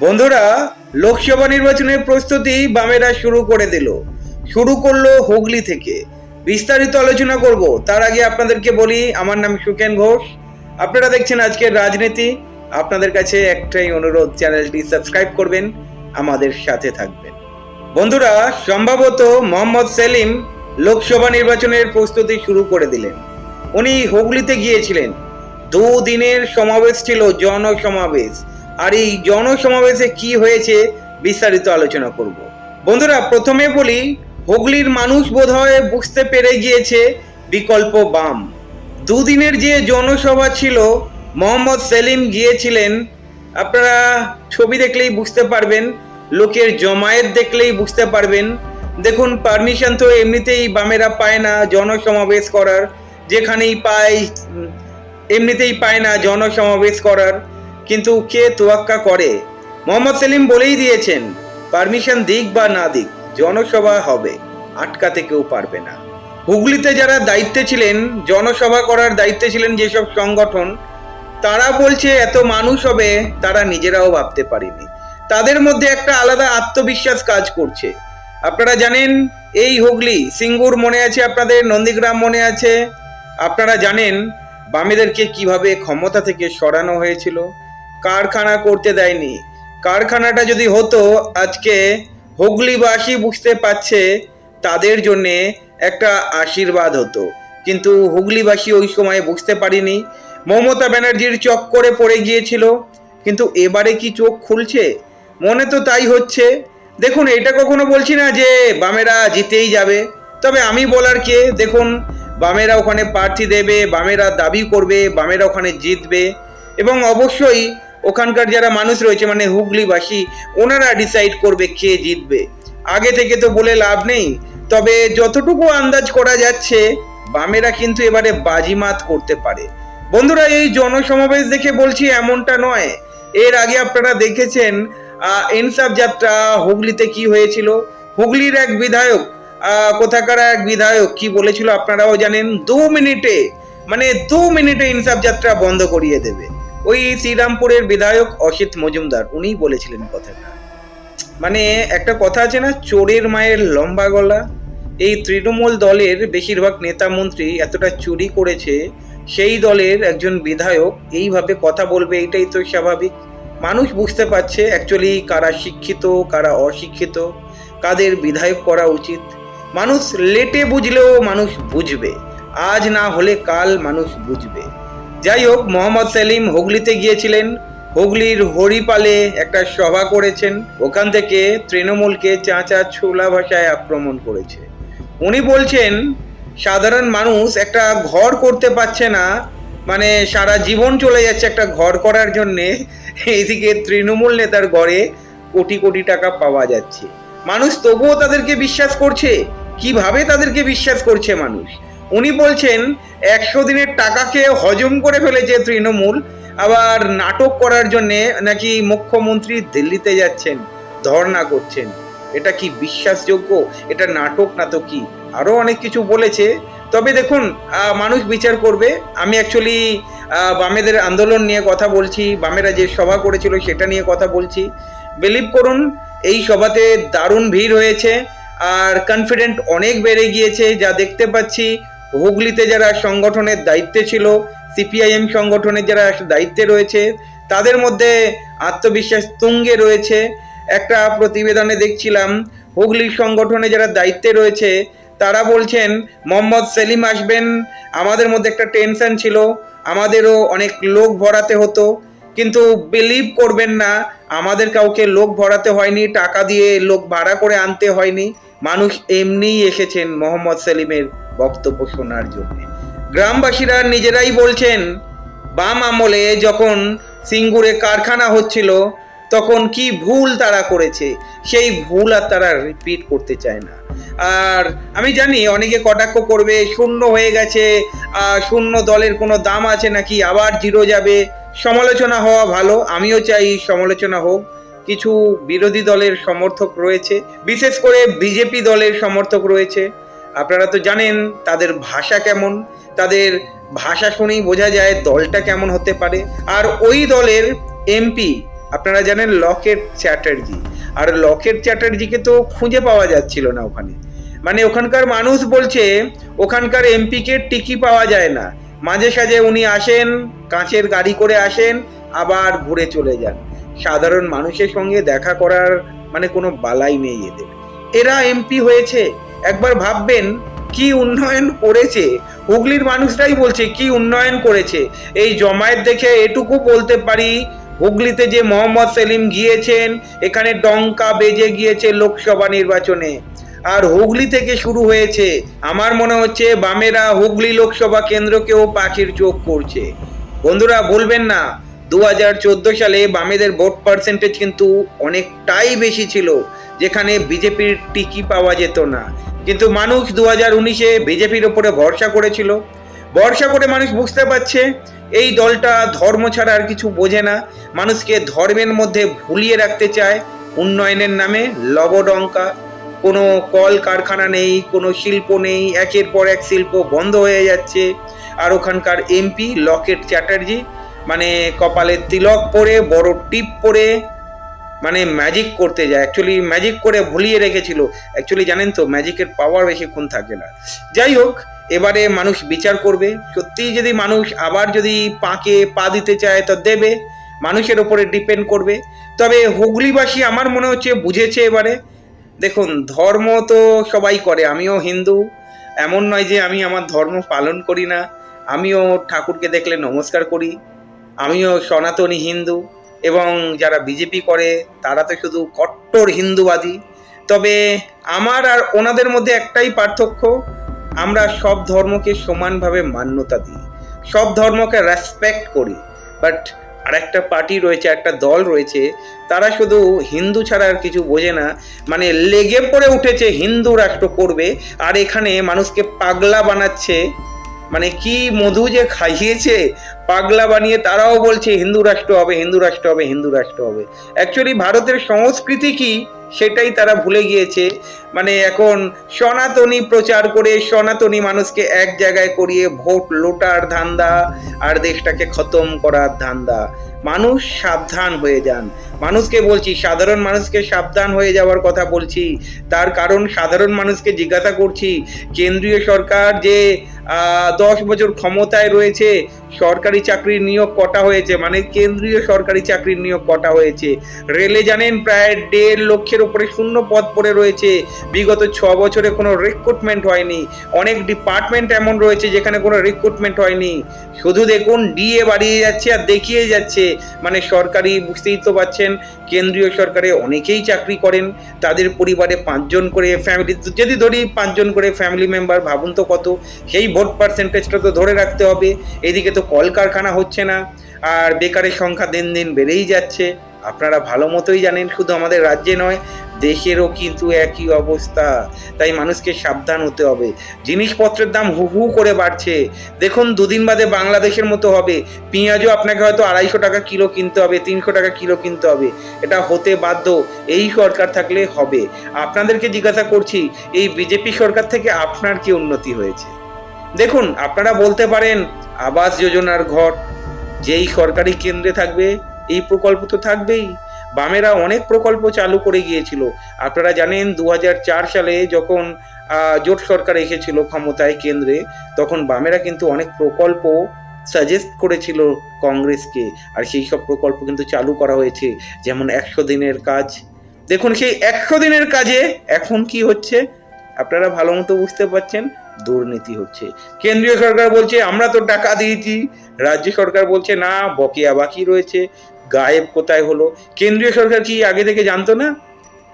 বন্ধুরা, লোকসভা নির্বাচনের প্রস্তুতি বামেরা শুরু করে দিল। শুরু করল হুগলি থেকে। বিস্তারিত আলোচনা করব। তার আগে আপনাদেরকে বলি, আমার নাম সুকেন ঘোষ। আপনারা দেখছেন আজকের রাজনীতি। আপনাদের কাছে একটাই অনুরোধ, চ্যানেলটি সাবস্ক্রাইব করবেন, আমাদের সাথে থাকবেন। বন্ধুরা, সম্ভবত মোহাম্মদ সেলিম লোকসভা নির্বাচনের প্রস্তুতি শুরু করে দিলেন। উনি হুগলিতে গিয়েছিলেন। দুদিনের সমাবেশ ছিল, জনসমাবেশ। আর এই জনসমাবেশে কি হয়েছে বিস্তারিত আলোচনা করব। বন্ধুরা, প্রথমে বলি, হুগলির মানুষ বোধহয় বুঝতে পেরে গিয়েছে বিকল্প বাম। দুদিনের যে জনসভা ছিল, মোহাম্মদ সেলিম গিয়েছিলেন। আপনারা ছবি দেখলেই বুঝতে পারবেন, লোকের জমায়েত দেখলেই বুঝতে পারবেন। দেখুন, পারমিশন তো এমনিতেই বামেরা পায় না জনসমাবেশ করার। যেখানেই পায় এমনিতেই পায় না জনসমাবেশ করার। কিন্তু কে তোয়াক্কা করে? মোহাম্মদ সেলিম বলেই দিয়েছেন, পারমিশন দিক বা না দিক, জনসভা হবে, আটকাতে কেউ পারবে না। হুগলিতে যারা দায়িত্বে ছিলেন, জনসভা করার দায়িত্বে ছিলেন যেসব সংগঠন, তারা বলছে এত মানুষ হবে, তারা নিজেরাও ভাবতে পারেনি। তাদের মধ্যে একটা আলাদা আত্মবিশ্বাস কাজ করছে। আপনারা জানেন, এই হুগলি, সিঙ্গুর মনে আছে আপনাদের, নন্দীগ্রাম মনে আছে? আপনারা জানেন, বামেদেরকে কীভাবে ক্ষমতা থেকে সরানো হয়েছিল? কারখানা করতে দেয়নি। কারখানাটা যদি হতো, আজকে হুগলিবাসী বুঝতে পারছে তাদের জন্যে একটা আশীর্বাদ হতো। কিন্তু হুগলিবাসী ওই সময় বুঝতে পারিনি। মমতা ব্যানার্জির চক্করে পড়ে গিয়েছিল, কিন্তু এবারে কি চোখ খুলছে? মনে তো তাই হচ্ছে। দেখুন, এটা কখনো বলছি না যে বামেরা জিতেই যাবে। তবে আমি বলার কে? দেখুন, বামেরা ওখানে প্রার্থী দেবে, বামেরা দাবি করবে, বামেরা ওখানে জিতবে। এবং অবশ্যই ওখানকার যারা মানুষ রয়েছে মানে হুগলিবাসী ওনারা ডিসাইড করবে কে জিতবে। আগে থেকে তো বলে লাভ নেই। তবে যতটুকু আন্দাজ করা যাচ্ছে বামেরা কিন্তু এবারে বাজিমাত করতে পারে। বন্ধুরা এই জনসমাবেশ দেখে বলছি এমনটা নয়। এর আগে আপনারা দেখেছেন আহ, ইনসাফ যাত্রা হুগলিতে কি হয়েছিল? হুগলির এক বিধায়ক কোথাকার এক বিধায়ক কি বলেছিল আপনারাও জানেন? দু মিনিটে মানে দু মিনিটে ইনসাফ যাত্রা বন্ধ করিয়ে দেবে। ওই শ্রীরামপুরের বিধায়ক অসিত মজুমদার, উনিই বলেছিলেন কথাটা। মানে একটা কথা আছে না, চোরের মায়ের লম্বা গলা। এই তৃণমূল দলের বেশিরভাগ নেতা মন্ত্রী এতটা চুরি করেছে, সেই দলের একজন বিধায়ক এইভাবে কথা বলবে, এটাই তো স্বাভাবিক। মানুষ বুঝতে পারছে অ্যাকচুয়ালি কারা শিক্ষিত, কারা অশিক্ষিত, কাদের বিধায়ক করা উচিত। মানুষ লেটে বুঝলেও মানুষ বুঝবে। আজ না হলে কাল মানুষ বুঝবে। যাই হোক মোহাম্মদ সেলিম হুগলিতে গিয়েছিলেন। হুগলির হরিপালে একটা সভা করেছেন। ওখান থেকে তৃণমূলকে চাঁচা ছোলা ভাষায় আক্রমণ করেছে। উনি বলছেন, সাধারণ মানুষ একটা ঘর করতে পারছে না। মানে সারা জীবন চলে যাচ্ছে একটা ঘর করার জন্যে। এইদিকে তৃণমূল নেতার ঘরে কোটি কোটি টাকা পাওয়া যাচ্ছে। মানুষ তবুও তাদেরকে বিশ্বাস করছে? কীভাবে তাদেরকে বিশ্বাস করছে মানুষ? উনি বলছেন, একশো দিনের টাকাকে হজম করে ফেলেছে তৃণমূল, আবার নাটক করার জন্যে নাকি মুখ্যমন্ত্রী দিল্লিতে যাচ্ছেন, ধর্ণা করছেন। এটা কি বিশ্বাসযোগ্য? এটা নাটক না তো কি? আরও অনেক কিছু বলেছে। তবে দেখুন মানুষ বিচার করবে। আমি অ্যাকচুয়ালি বামেদের আন্দোলন নিয়ে কথা বলছি, বামেরা যে সভা করেছিল সেটা নিয়ে কথা বলছি। বিলিভ করুন, এই সভাতে দারুণ ভিড় হয়েছে, আর কনফিডেন্ট অনেক বেড়ে গিয়েছে, যা দেখতে পাচ্ছি। হুগলিতে যারা সংগঠনের দায়িত্বে ছিল, সিপিআইএম সংগঠনের যারা দায়িত্বে রয়েছে, তাদের মধ্যে আত্মবিশ্বাস তুঙ্গে রয়েছে। একটা প্রতিবেদনে দেখছিলাম, হুগলির সংগঠনে যারা দায়িত্বে রয়েছে, তারা বলছেন, মোহাম্মদ সেলিম আসবেন, আমাদের মধ্যে একটা টেনশন ছিল, আমাদেরও অনেক লোক ভরাতে হতো, কিন্তু বিলিভ করবেন না, আমাদের কাউকে লোক ভরাতে হয়নি, টাকা দিয়ে লোক ভাড়া করে আনতে হয়নি, মানুষ এমনিই এসেছেন মোহাম্মদ সেলিমের বক্তব্য শোনার জন্য। গ্রামবাসীরা নিজেরাই বলছেন, বাম আমলে যখন সিঙ্গুরে কারখানা হচ্ছিল, তখন কি ভুল তারা করেছে? সেই ভুল আর তারা রিপিট করতে চায় না। আর আমি জানি অনেকে কটাক্ষ করবে, শূন্য হয়ে গেছে শূন্য দলের কোনো দাম আছে নাকি, আবার জিরো যাবে। সমালোচনা হওয়া ভালো, আমিও চাই সমালোচনা হোক। কিছু বিরোধী দলের সমর্থক রয়েছে, বিশেষ করে বিজেপি দলের সমর্থক রয়েছে। আপনারা তো জানেন তাদের ভাষা কেমন, তাদের ভাষা শুনেই বোঝা যায় দলটা কেমন হতে পারে। আর ওই দলের এমপি, আপনারা জানেন লকেট চ্যাটার্জি। আর লকেট চ্যাটার্জিকে তো খুঁজে পাওয়া যাচ্ছিল না ওখানে। মানে ওখানকার মানুষ বলছে, ওখানকার এমপিকে টিকি পাওয়া যায় না। মাঝে সাঝে উনি আসেন, কাঁচের গাড়ি করে আসেন, আবার ঘুরে চলে যান। সাধারণ মানুষের সঙ্গে দেখা করার মানে কোনো বালাই নেই এদের। এরা এমপি হয়েছে। একবার ভাববেন কি উন্নয়ন করেছে। হুগলির মানুষরাই বলছে কি উন্নয়ন করেছে। এই জমায়েত দেখে এটুকু বলতে পারি, হুগলিতে যে মোহাম্মদ সেলিম গিয়েছেন, এখানে ডঙ্কা বেজে গিয়েছে লোকসভা নির্বাচনে। আর হুগলি থেকে শুরু হয়েছে। আমার মনে হচ্ছে বামেরা হুগলি লোকসভা কেন্দ্রকেও পাখির চোখ করছে। বন্ধুরা, বলবেন না দু হাজার চোদ্দ সালে বামেদের ভোট পার্সেন্টেজ কিন্তু অনেকটাই বেশি ছিল, যেখানে বিজেপির টিকি পাওয়া যেত না। কিন্তু মানুষ দু হাজার উনিশে বিজেপির ওপরে ভরসা করেছিল। ভরসা করে মানুষ বুঝতে পারছে, এই দলটা ধর্ম ছাড়া আর কিছু বোঝে না। মানুষকে ধর্মের মধ্যে ভুলিয়ে রাখতে চায়, উন্নয়নের নামে লবডঙ্কা। কোনো কল কারখানা নেই, কোনো শিল্প নেই, একের পর এক শিল্প বন্ধ হয়ে যাচ্ছে। আর ওখানকার এমপি লকেট চ্যাটার্জি মানে কপালে তিলক পরে, বড় টিপ পরে মানে ম্যাজিক করতে যায়। অ্যাকচুয়ালি ম্যাজিক করে ভুলিয়ে রেখেছিল। অ্যাকচুয়ালি জানেন তো ম্যাজিকের পাওয়ার বেশিক্ষণ থাকে না। যাই হোক, এবারে মানুষ বিচার করবে। সত্যিই যদি মানুষ আবার যদি পাকে পা দিতে চায় তো দেবে। মানুষের ওপরে ডিপেন্ড করবে। তবে হুগলিবাসী আমার মনে হচ্ছে বুঝেছে এবারে। দেখুন, ধর্ম তো সবাই করে। আমিও হিন্দু। এমন নয় যে আমি আমার ধর্ম পালন করি না। আমিও ঠাকুরকে দেখলে নমস্কার করি। আমিও সনাতনী হিন্দু। এবং যারা বিজেপি করে, তারা তো শুধু কট্টর হিন্দুবাদী। তবে আমার আর ওনাদের মধ্যে একটাই পার্থক্য, আমরা সব ধর্মকে সমানভাবে মান্যতা দিই। সব ধর্মকে রেসপেক্ট করি। বাট আর একটা পার্টি রয়েছে, একটা দল রয়েছে, তারা শুধু হিন্দু ছাড়া আর কিছু বোঝে না। মানে লেগে পড়ে উঠেছে, হিন্দু রাষ্ট্র করবে, আর এখানে মানুষকে পাগলা বানাচ্ছে। মানে কি মধু যে খাইয়েছে পাগলা বানিয়ে তারাও বলছে হিন্দু রাষ্ট্র হবে, হিন্দু রাষ্ট্র হবে, হিন্দু রাষ্ট্র হবে। অ্যাকচুয়ালি ভারতের সংস্কৃতি কি সেটাই তারা ভুলে গিয়েছে। মানে এখন সনাতনী প্রচার করে সনাতনী মানুষকে এক জায়গায় করিয়ে ভোট লোটার ধান্দা আর দেশটাকে খতম করার ধান্দা। মানুষ সাবধান হয়ে যান। মানুষকে বলছি, সাধারণ মানুষকে সাবধান হয়ে যাওয়ার কথা বলছি। তার কারণ, সাধারণ মানুষকে জিজ্ঞাসা করছি, কেন্দ্রীয় সরকার যে দশ বছর ক্ষমতায় রয়েছে, সরকারি চাকরির নিয়োগ কটা হয়েছে? মানে কেন্দ্রীয় সরকারি চাকরির নিয়োগ কটা হয়েছে? রেলে জানেন, প্রায় দেড় লক্ষের উপরে শূন্য পদ পড়ে রয়েছে। বিগত ছ বছরে কোনো রিক্রুটমেন্ট হয়নি। অনেক ডিপার্টমেন্ট এমন রয়েছে যেখানে কোনো রিক্রুটমেন্ট হয়নি। শুধু দেখুন ডিএ বাড়িয়ে যাচ্ছে আর দেখিয়ে যাচ্ছে। মানে সরকারি বুঝতেই তো পাচ্ছেন কেন্দ্রীয় সরকারে অনেকেই চাকরি করেন। তাদের পরিবারে পাঁচজন করে ফ্যামিলি যদি ধরি পাঁচজন করে ফ্যামিলি মেম্বার ভাবুন তো কত। সেই ভোট পার্সেন্টেজটা তো ধরে রাখতে হবে। এদিকে তো কলকারখানা হচ্ছে না। আর বেকারের সংখ্যা দিন দিন বেড়েই যাচ্ছে। আপনারা ভালো মতোই জানেন, শুধু আমাদের রাজ্যে নয়, দেশেরও কিন্তু একই অবস্থা। তাই মানুষকে সাবধান হতে হবে। জিনিসপত্রের দাম হু হু করে বাড়ছে। দেখুন, দুদিন বাদে বাংলাদেশের মতো হবে। পেঁয়াজও আপনাকে হয়তো আড়াইশো টাকা কিলো কিনতে হবে, তিনশো টাকা কিলো কিনতে হবে। এটা হতে বাধ্য। এই সরকার থাকলে হবে। আপনাদেরকে জিজ্ঞাসা করছি, এই বিজেপি সরকার থেকে আপনার কি উন্নতি হয়েছে? দেখুন, আপনারা বলতে পারেন, আবাস যোজনার ঘর, যেই সরকারি কেন্দ্রে থাকবে এই প্রকল্প তো থাকবেই। বামেরা অনেক প্রকল্প চালু করে গিয়েছিল। আপনারা জানেন দু হাজার চার সালে যখন জোট সরকার এসেছিল ক্ষমতায় কেন্দ্রে, তখন বামেরা কিন্তু অনেক প্রকল্প সাজেস্ট করেছিল কংগ্রেসকে। আর সেই সব প্রকল্প কিন্তু চালু করা হয়েছে। যেমন একশো দিনের কাজ। দেখুন, সেই একশো দিনের কাজে এখন কি হচ্ছে? আপনারা ভালো মতো বুঝতে পারছেন, দুর্নীতি হচ্ছে। কেন্দ্রীয় সরকার বলছে, আমরা তো টাকা দিয়েছি। রাজ্য সরকার বলছে, না, বকেয়া বাকি রয়েছে। গায়েব কোথায় হলো? কেন্দ্রীয় সরকার কি আগে থেকে জানতো না?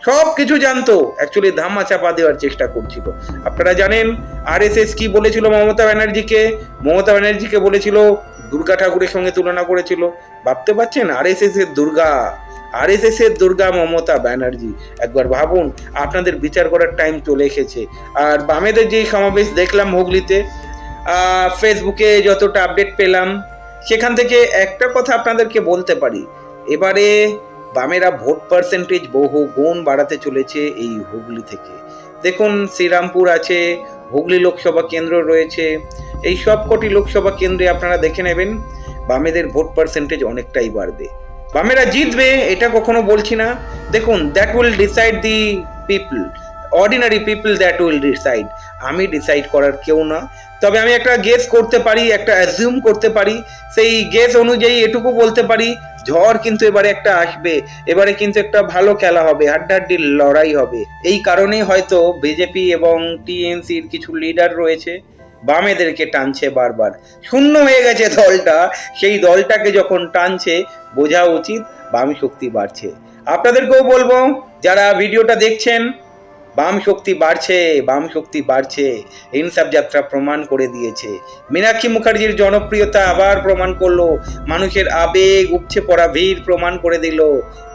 সব কিছু জানতো। অ্যাকচুয়ালি ধামা চাপা দেওয়ার চেষ্টা করছিল। আপনারা জানেন আরএসএস কি বলেছিল মমতা ব্যানার্জিকে? মমতা ব্যানার্জিকে বলেছিল, দুর্গা ঠাকুরের সঙ্গে তুলনা করেছিল। ভাবতে পারছেন? আরএসএস এর দুর্গা। আরএসএস এর দুর্গা মমতা ব্যানার্জি। একবার ভাবুন, আপনাদের বিচার করার টাইম চলে এসেছে। আর বামেদের যে সমাবেশ দেখলাম হুগলিতে ফেসবুকে যতটা আপডেট পেলাম সেখান থেকে একটা কথা আপনাদেরকে বলতে পারি। এবারে বামেরা ভোট পার্সেন্টেজ বহু গুণ বাড়াতে চলেছে এই হুগলি থেকে। দেখুন, শ্রীরামপুর আছে, হুগলি লোকসভা কেন্দ্র রয়েছে। এই সব কটি লোকসভা কেন্দ্রে আপনারা দেখে নেবেন, বামেদের ভোট পার্সেন্টেজ অনেকটাই বাড়বে। বামেরা জিতবে, এটা কখনো বলছি না। দেখুন that will decide the people ordinary people that will decide আমি ডিসাইড করার কেউ না। তবে আমি একটা গেস করতে পারি, একটা অ্যাজিউম করতে পারি। সেই গেস অনুযায়ী এটুকু বলতে পারি, ঝড় কিন্তু এবারে একটা আসবে। এবারে কিন্তু একটা ভালো খেলা হবে হাড্ডাহাড্ডি লড়াই হবে। এই কারণেই হয়তো বিজেপি এবং টিএনসির কিছু লিডার রয়েছে, বামেদেরকে টানছে বারবার। শূন্য হয়ে গেছে দলটা, সেই দলটাকে যখন টানছে, বোঝা উচিত বাম শক্তি বাড়ছে। আপনাদেরকেও বলব, যারা ভিডিওটা দেখছেন বাম শক্তি বাড়ছে, বাম শক্তি বাড়ছে ইনসাফ যাত্রা প্রমাণ করে দিয়েছে। মীনাক্ষী মুখার্জির জনপ্রিয়তা আবার প্রমাণ করল, মানুষের আবেগ উপচে পড়া ভিড় প্রমাণ করে দিল।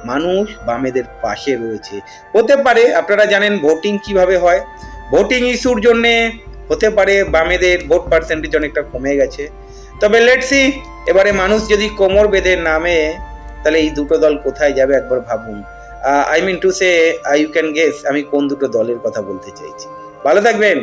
মানুষ বামেদের পাশে রয়েছে। হতে পারে, আপনারা জানেন ভোটিং কীভাবে হয়? ভোটিং ইস্যুর জন্যে হতে পারে বামেদের ভোট পার্সেন্টেজ অনেকটা কমে গেছে। তবে লেটসি এবারে মানুষ যদি কোমর বেঁধে নামে, তাহলে এই দুটো দল কোথায় যাবে একবার ভাবুন। I mean to say I you can guess আমি কোন দুটো দলের কথা বলতে চাইছি। ভালো থাকবেন।